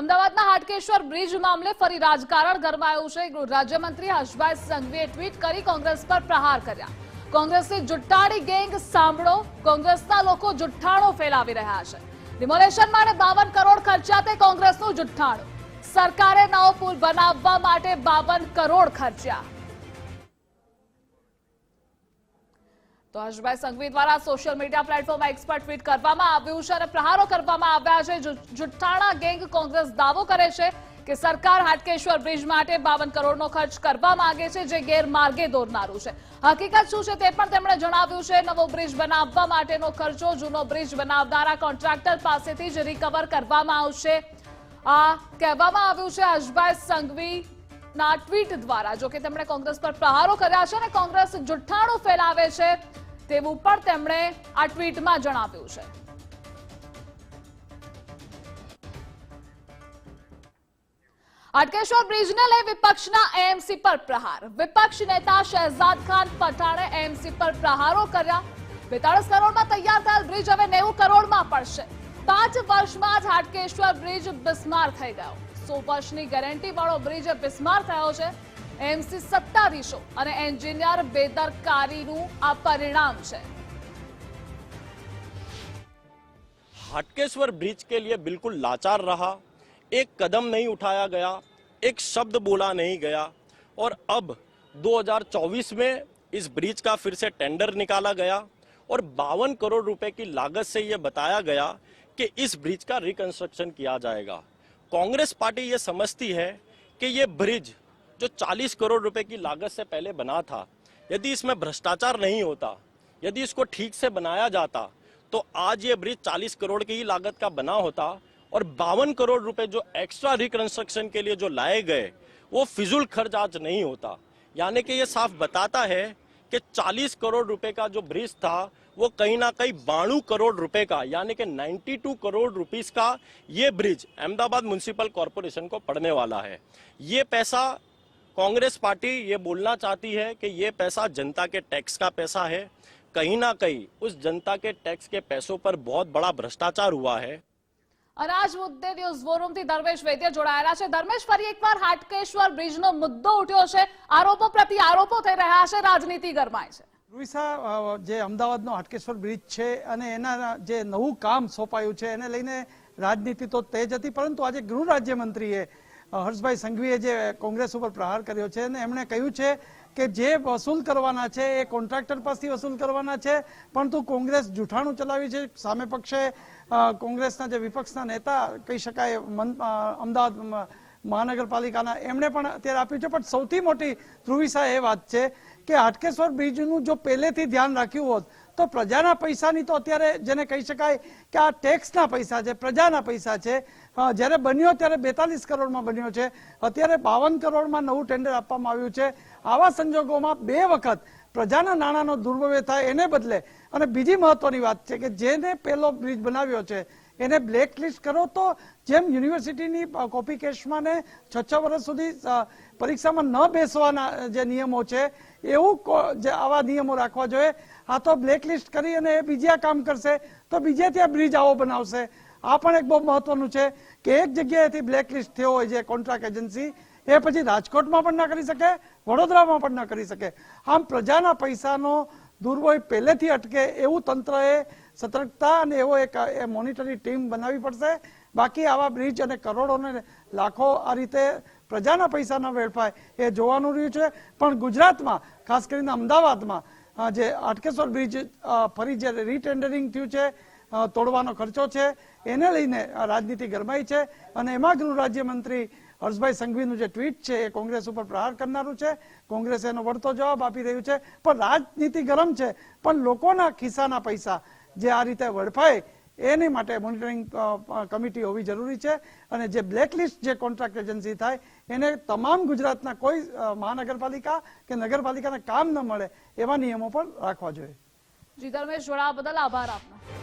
અમદાવાદના હાટકેશ્વર બ્રિજ મામલે ફરી રાજકારણ ગરમાયું છે. ગૃહ રાજ્યમંત્રી હર્ષભાઈ સંઘવીએ ટ્વીટ કરી કોંગ્રેસ પર પ્રહાર કર્યા. કોંગ્રેસની જુઠ્ઠાણી ગેંગ સાંભળો. કોંગ્રેસના લોકો જુઠ્ઠાણો ફેલાવી રહ્યા છે. ડિમોલેશન માટે બાવન કરોડ ખર્ચ્યા તે કોંગ્રેસનું જુઠ્ઠાણું. સરકારે નવો પુલ બનાવવા માટે બાવન કરોડ ખર્ચ્યા. તો હર્ષભાઈ સંઘવી દ્વારા સોશિયલ મીડિયા પ્લેટફોર્મમાં એક્સપર્ટ ટ્વીટ કરવામાં આવ્યું છે અને પ્રહારો કરવામાં આવ્યા છે. જુઠ્ઠાણા ગેંગ કોંગ્રેસ દાવો કરે છે કે સરકાર હાટકેશ્વર બ્રિજ માટે બાવન કરોડનો ખર્ચ કરવા માંગે છે, જે ગેરમાર્ગે દોરનારું છે. હકીકત શું છે તે પણ તેમણે જણાવ્યું છે. નવો બ્રિજ બનાવવા માટેનો ખર્ચો જૂનો બ્રિજ બનાવનારા કોન્ટ્રાક્ટર પાસેથી જ રિકવર કરવામાં આવશે. આ કહેવામાં આવ્યું છે હર્ષભાઈ સંઘવી ના ટ્વીટ દ્વારા. જો કે તેમણે કોંગ્રેસ પર પ્રહારો કર્યા છે અને કોંગ્રેસ જુઠ્ઠાણું ફેલાવે છે. તેવું પણ તેમણે આ ટ્વીટમાં જણાવ્યું છે. અટકેશ્વર બ્રિજને લઈ વિપક્ષના એએમસી પર પ્રહાર. વિપક્ષ નેતા શહેજાદ ખાન પઠાણે એએમસી પર પ્રહારો કર્યા. બેતાળીસ કરોડમાં તૈયાર થયેલ બ્રિજ હવે નેવું કરોડમાં પડશે. પાંચ વર્ષમાં જ હાટકેશ્વર બ્રિજ બિસ્માર થઈ ગયો. સો વર્ષની ગેરંટી વાળો બ્રિજ બિસ્માર થયો છે. એમસી સત્તાધીશો અને એન્જિનિયર બેદરકારીનું આ પરિણામ છે हाटकेश्वर ब्रिज के लिए बिल्कुल लाचार रहा एक कदम नहीं उठाया गया एक शब्द बोला नहीं गया और अब 2024 में इस ब्रिज का फिर से टेंडर निकाला गया और बावन करोड़ रुपए की लागत से यह बताया गया कि इस ब्रिज का रिकंस्ट्रक्शन किया जाएगा कांग्रेस पार्टी ये समझती है कि ये ब्रिज जो 40 करोड़ रुपए की लागत से पहले बना था, यदि इसमें भ्रष्टाचार नहीं होता, यदि इसको ठीक से बनाया जाता तो आज ये ब्रिज 40 करोड़ की ही लागत का बना होता और बावन करोड़ रुपए जो एक्स्ट्रा रिकंस्ट्रक्शन के लिए जो लाए गए, वो फिजूल खर्च आज नहीं होता। यानी कि ये साफ़ बताता है कि 40 करोड़ रुपए का जो ब्रिज था, वो कहीं ना कहीं बाणु करोड़ रुपए का, यानी कि 92 करोड़ रुपीस का ये ब्रिज अहमदाबाद म्यूनसिपल कॉरपोरेशन को पड़ने वाला है। ये पैसा कांग्रेस पार्टी ये बोलना चाहती है कि ये पैसा जनता के टैक्स का पैसा है कहीं ना कहीं उस जनता के टैक्स के पैसों पर बहुत बड़ा भ्रष्टाचार हुआ है અને આ જ મુદ્દે ન્યૂઝ ફોરમથી ધર્મેશ વૈદ્ય જોડાયેલા છે ધર્મેશ ફરી એકવાર હાટકેશ્વર બ્રિજનો મુદ્દો ઉઠ્યો છે આરોપો પ્રતિ આરોપો થઈ રહ્યા છે રાજનીતિ ગરમાય છે રૂઈસા અ, જે અમદાવાદનો હાટકેશ્વર બ્રિજ છે અને એના જે નવું કામ સોંપાયું છે એને લઈને રાજનીતિ તો તેજ હતી પરંતુ આજે ગૃહ રાજ્યમંત્રીએ અ, હર્ષભાઈ સંઘવીએ જે કોંગ્રેસ ઉપર પ્રહાર કર્યો છે અને એમણે કહ્યું છે કે જે વસૂલ કરવાના છે એ કોન્ટ્રાક્ટર પાસેથી વસૂલ કરવાના છે, પરંતુ કોંગ્રેસ જૂઠાણું ચલાવી છે. સામે પક્ષે કોંગ્રેસના જે વિપક્ષના નેતા, કહી શકાય અમદાવાદ મહાનગરપાલિકાના, એમણે પણ અત્યારે આપ્યું છે. પણ સૌથી મોટી ધ્રુવિસા એ વાત છે કે હાટકેશ્વર બ્રિજનું જો પહેલેથી ધ્યાન રાખ્યું હોત, તો પ્રજાના પૈસાની તો અત્યારે જેને કહી શકાય કે આ ટેક્સના પૈસા છે, પ્રજાના પૈસા છે. જ્યારે બન્યો ત્યારે બેતાલીસ કરોડમાં બન્યો છે. અત્યારે બાવન કરોડમાં નવું ટેન્ડર આપવામાં આવ્યું છે. આવા સંજોગોમાં બે વખત પ્રજાના નાણાંનો દુર્વ્યવહાર થાય એને બદલે અને બીજી મહત્વની વાત છે કે જેને પહેલો બ્રિજ બનાવ્યો છે એને બ્લેક લિસ્ટ કરો તો જેમ યુનિવર્સિટીની કોપી કેસમાં ને છ છ વર્ષ સુધી પરીક્ષામાં ન બેસવાના જે નિયમો છે, એવું જે આવા નિયમો રાખવા જોઈએ. આ તો બ્લેક લિસ્ટ કરી અને એ બીજા કામ કરશે, તો બીજે ત્યાં બ્રિજ આવો બનાવશે. આ પણ એક બહુ મહત્વનું છે કે એક જગ્યાએથી બ્લેક લિસ્ટ થયો હોય જે કોન્ટ્રાક્ટ એજન્સી, એ પછી રાજકોટમાં પણ ના કરી શકે, વડોદરામાં પણ ના કરી શકે. આમ પ્રજાના પૈસાનો દુર્વ્યય પહેલેથી અટકે એવું તંત્રએ સતર્કતા અને એવો એક, એ મોનિટરી ટીમ બનાવવી પડશે. બાકી આવા બ્રિજ અને કરોડો ને લાખો આ રીતે પ્રજાના પૈસાના વેડફાય એ જોવાનું રહ્યું છે. પણ ગુજરાતમાં, ખાસ કરીને અમદાવાદમાં જે અટકેશ્વર બ્રિજ ફરી જે રીટેન્ડરિંગ થયું છે તોડવાનો ખર્ચો છે, એને લઈને રાજનીતિ ગરમાઈ છે અને એમાં ગૃહ રાજ્યમંત્રી હર્ષભાઈ સંઘવીનું જે ટ્વીટ છે, એ કોંગ્રેસ ઉપર પ્રહાર કરનારું છે. કોંગ્રેસ એનો વળતો જવાબ આપી રહ્યું છે. પણ રાજનીતિ ગરમ છે. પણ લોકોના ખિસ્સાના પૈસા જે આ રીતે વડફાય એની માટે મોનિટરિંગ કમિટી હોવી જરૂરી છે. અને જે બ્લેકલિસ્ટ જે કોન્ટ્રાક્ટ એજન્સી થાય, એને તમામ ગુજરાતના કોઈ મહાનગરપાલિકા કે નગરપાલિકાને કામ ન મળે એવા નિયમો પણ રાખવા જોઈએ. જી, ધર્મેશ જોડાવા બદલ આભાર આપનો.